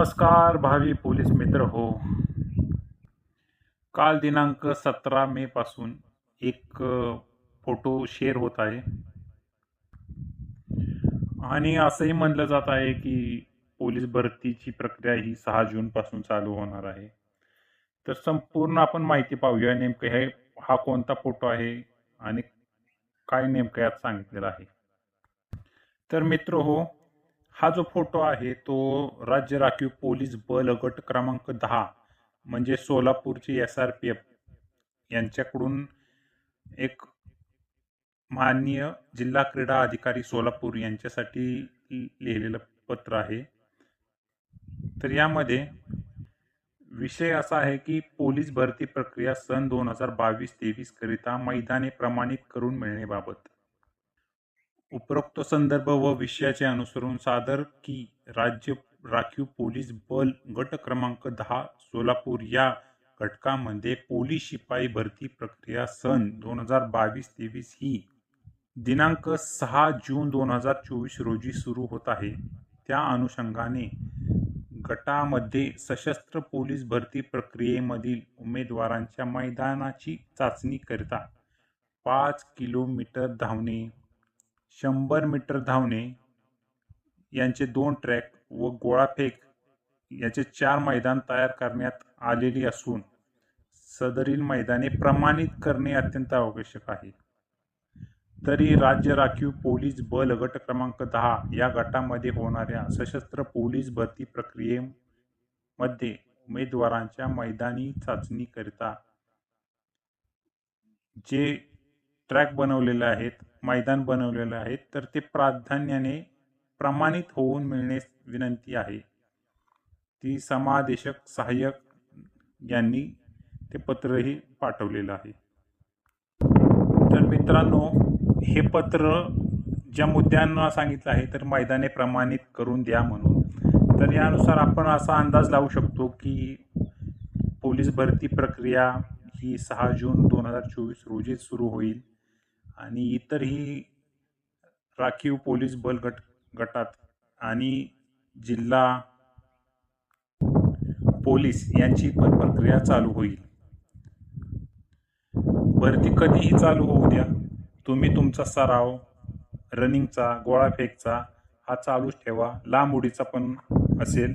नमस्कार भावी पोलीस मित्र हो. काल दिनांक सतरा मे पासून एक फोटो शेअर होत आहे. आणि असंही म्हणलं जात आहे की पोलीस भरतीची प्रक्रिया ही सहा जून पासून चालू होणार आहे. तर संपूर्ण आपण माहिती पाहूया नेमकं हे हा कोणता फोटो आहे आणि काय नेमकं यात सांगितलेलं आहे. तर मित्र हो हा जो फोटो आहे तो राज्य राखीव पोलीस बल गट क्रमांक दहा म्हणजे सोलापूरचे एस आर पी एफ यांच्याकडून एक माननीय जिल्हा क्रीडा अधिकारी सोलापूर यांच्यासाठी लिहिलेलं पत्र आहे. तर यामध्ये विषय असा आहे की पोलीस भरती प्रक्रिया सन दोन हजार बावीस तेवीस करिता मैदाने प्रमाणित करून मिळण्याबाबत. उपरोक्त संदर्भ व विषयाचे अनुसरून सादर की राज्य राखीव पोलीस बल गट क्रमांक दहा सोलापूर या घटकामध्ये पोलीस शिपाई भरती प्रक्रिया सन दोन हजार बावीस तेवीस ही दिनांक सहा जून दोन हजार चोवीस रोजी सुरू होत आहे. त्या अनुषंगाने गटामध्ये सशस्त्र पोलीस भरती प्रक्रियेमधील उमेदवारांच्या मैदानाची चाचणी करता पाच किलोमीटर धावणे शंभर मीटर धावणे यांचे दोन ट्रॅक व गोळाफेक याचे चार मैदान तयार करण्यात आलेली असून सदरील मैदाने प्रमाणित करणे अत्यंत आवश्यक आहे. तरी राज्य राखीव पोलीस बल गट क्रमांक दहा या गटामध्ये होणाऱ्या सशस्त्र पोलीस भरती प्रक्रियेमध्ये उमेदवारांच्या मैदानी चाचणीकरिता जे ट्रॅक बनवलेले आहेत मैदान बनवलेले आहेत तर ते प्राधान्याने प्रमाणित होऊन मिळणे विनंती आहे. ती समादेशक सहाय्यक यांनी ते पत्रही पाठवलेलं आहे. तर मित्रांनो हे पत्र ज्या मुद्द्यांना सांगितलं आहे तर मैदाने प्रमाणित करून द्या म्हणून. तर यानुसार आपण असा अंदाज लावू शकतो की पोलीस भरती प्रक्रिया ही सहा जून दोन हजार चोवीस रोजी सुरू होईल. आणि इतरही राखीव पोलीस बल गट गटात आणि जिल्हा पोलीस यांची पण प्रक्रिया चालू होईल. भरती कधीही चालू होऊ द्या. तुम्ही तुमचा सराव रनिंगचा गोळाफेकचा हा चालूच ठेवा. लांब उडीचा पण असेल.